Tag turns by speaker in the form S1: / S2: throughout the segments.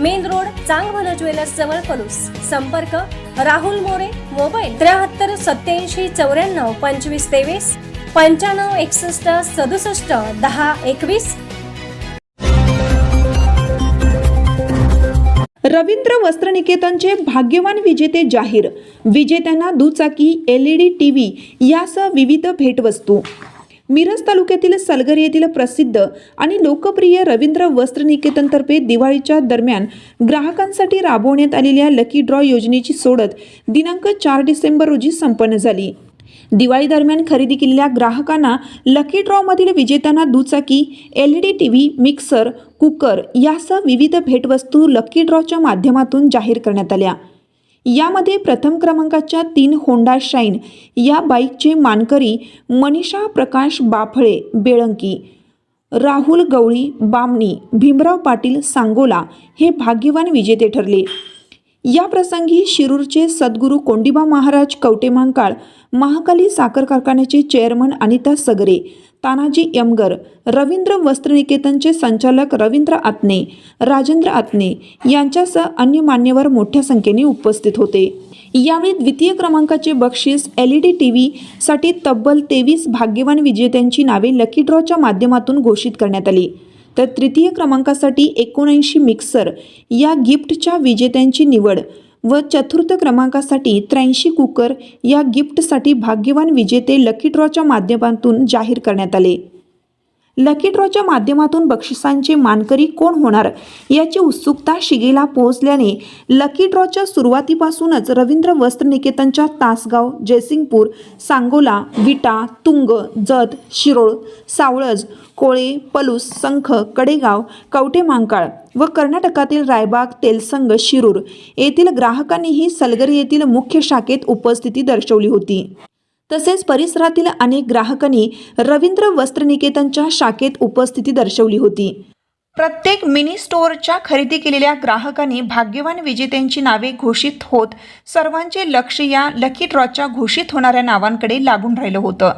S1: Main road Changbhal jewellers जवळ पलूस संपर्क Rahul More mobile त्र्याहत्तर सत्याऐंशी चौऱ्याण्णव पंचवीस तेवीस पंच्याण्णव एकसष्ट सदुसष्ट दहा एकवीस.
S2: रवींद्र वस्त्रनिकेतनचे भाग्यवान विजेते जाहीर. विजेत्यांना दुचाकी L E D T V यासह विविध भेटवस्तू. मिरज तालुक्यातील सलगर येथील प्रसिद्ध आणि लोकप्रिय रवींद्र वस्त्रनिकेतनतर्फे दिवाळीच्या दरम्यान ग्राहकांसाठी राबवण्यात आलेल्या लकी ड्रॉ योजनेची सोडत दिनांक चार डिसेंबर रोजी संपन्न झाली. दिवाळी दरम्यान खरेदी केलेल्या ग्राहकांना लकी ड्रॉमधील विजेत्यांना दुचाकी L E D T V mixer cooker यासह विविध भेटवस्तू लकी ड्रॉच्या माध्यमातून जाहीर करण्यात आल्या. यामध्ये प्रथम क्रमांकाच्या तीन होंडा शाईन या बाईकचे मानकरी मनीषा प्रकाश बाफळे बेळंकी राहुल गवळी बामणी भीमराव पाटील सांगोला हे भाग्यवान विजेते ठरले. या प्रसंगी शिरूरचे सद्गुरू कोंडिबा महाराज कवटेमांकाळ महाकाली साखर कारखान्याचे चेअरमन अनिता सगरे तानाजी यमगर रवींद्र वस्त्रनिकेतनचे संचालक रवींद्र आत्ने राजेंद्र आत्ने यांच्यासह अन्य मान्यवर मोठ्या संख्येने उपस्थित होते. यावेळी द्वितीय क्रमांकाचे बक्षीस एल ई डी टी व्हीसाठी तब्बल तेवीस भाग्यवान विजेत्यांची नावे लकी ड्रॉच्या माध्यमातून घोषित करण्यात आली. तर तृतीय क्रमांकासाठी एकोणऐंशी मिक्सर या गिफ्टच्या विजेत्यांची निवड व चतुर्थ क्रमांकासाठी त्र्याऐंशी कुकर या गिफ्टसाठी भाग्यवान विजेते लकी ड्रॉच्या माध्यमातून जाहीर करण्यात आले. लकी ड्रॉच्या माध्यमातून बक्षिसांचे मानकरी कोण होणार? याची उत्सुकता शिगेला पोहोचल्याने लकी ड्रॉच्या सुरुवातीपासूनच रवींद्र वस्त्रनिकेतनच्या तासगाव जयसिंगपूर सांगोला विटा तुंग जत शिरोळ सावळज कोळे पलूस संख कडेगाव कवठेमांकाळ व कर्नाटकातील रायबाग तेलसंग शिरूर येथील ग्राहकांनीही सलगरी येथील मुख्य शाखेत उपस्थिती दर्शवली होती. तसेच परिसरातील अनेक ग्राहकांनी रवींद्र वस्त्रनिकेतनच्या शाखेत उपस्थिती दर्शवली होती. प्रत्येक मिनी स्टोअरच्या खरेदी केलेल्या ग्राहकांनी भाग्यवान विजेत्यांची नावे घोषित होत सर्वांचे लक्ष या लकी ड्रॉच्या घोषित होणाऱ्या नावांकडे लागून राहिलं होतं.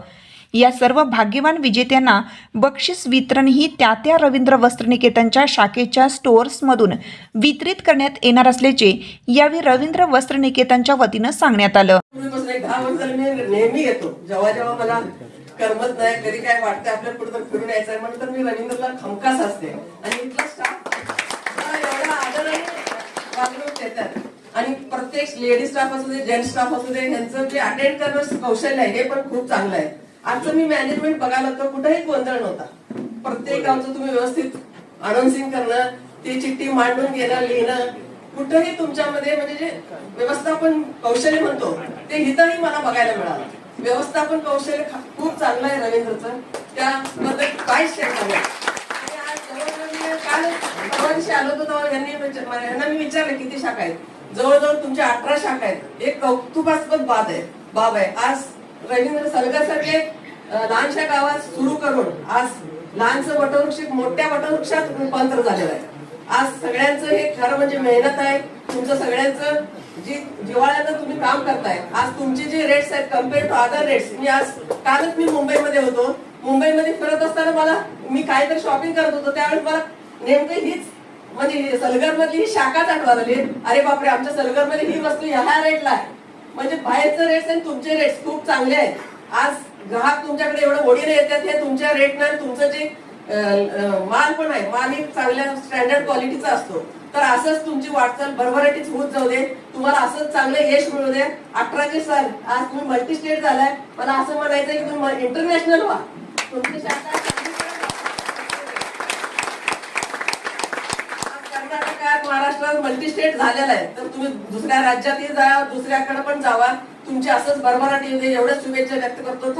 S2: या सर्व भाग्यवान विजेत्यांना बक्षीस वितरणही त्या त्या रवींद्र वस्त्रनिकेतनच्या शाखेच्या स्टोअर्समधून वितरित करण्यात येणार असल्याचे यावेळी रवींद्र वस्त्रनिकेतनच्या वतीनं सांगण्यात आलं.
S3: नेहमी येतो. जेव्हा जेव्हा मला करमत नाही कधी काय वाटतं आपल्या पुढे तर फिरून आहे म्हणून तर मी रवींद्रला खमकास असते. आणि इथला स्टाफ एवढा आदराने वागणूक देतात. आणि प्रत्येक लेडीज स्टाफ असू दे जेंट्स स्टाफ असू दे यांचं जे अटेंड करणं कौशल्य आहे हे पण खूप चांगलं आहे. आजचं मी मॅनेजमेंट बघायला तर कुठेही गोंधळ नव्हता. प्रत्येक गावचं तुम्ही व्यवस्थित अनाउन्सिंग करणं ती चिठ्ठी मांडून घेणं लिहिणं कुठंही तुमच्यामध्ये म्हणजे जे व्यवस्थापन कौशल्य म्हणतो ते हिथंही मला बघायला मिळालं. व्यवस्थापन कौशल्य खूप चांगलं आहे रवींद्रचं. त्याबद्दल जवळजवळ मी काल परवा दिवशी आलो होतो तेव्हा यांनी विचार- मला- यांना मी विचारलं किती शाखा आहेत? जवळजवळ तुमच्या अठरा शाखा आहेत. एक कौतुकास्पद बाब आहे बाब आहे. आज रवींद्र सलगरसारखे लहानशा गावात सुरू करून आज लहानचं वटवृक्ष मोठ्या वटवृक्षात रूपांतर झालेलं आहे. आज सगळ्यांचं हे खरं म्हणजे मेहनत आहे. तुमचं सगळ्यांचं जी जिव्हाळ्यानं तुम्ही काम करताय आज तुमचे जे रेट्स आहेत कंपेअर टू अदर रेट्स मी आज कालच मी मुंबईमध्ये होतो. मुंबईमध्ये फिरत असताना मला मी काहीतरी शॉपिंग करत होतो. त्यावेळेस मला नेमकं हीच म्हणजे सलगर मधली ही शाखाच आठवा झाली अरे बापरे आमच्या सलगरमध्ये ही वस्तू ह्या रेटला आहे. म्हणजे बाहेरचं रेट्स आणि तुमचे रेट्स खूप चांगले आहेत. आज ग्राहक तुमच्याकडे एवढं ओढीने येतात हे तुमच्या रेटनं तुमचं जे माल पण आहे माल एक चांगल्या स्टँडर्ड क्वालिटीचा असतो. तर असंच तुमची वाटचाल भरभराटीच होत जाऊ दे. तुम्हाला असंच चांगलं यश मिळू दे. अठराचे साल आज तुम्ही मल्टी स्टेट झालाय. मला असं म्हणायचं की तुम्ही इंटरनॅशनल व्हा. तुमची शाखा आज कर्नाटकात महाराष्ट्रात मल्टी स्टेट झालेला आहे. तर तुम्ही दुसऱ्या राज्यातही जा दुसऱ्याकडे पण जावा. तुमची असंच भरभराट येऊ दे एवढ्या शुभेच्छा व्यक्त करतो.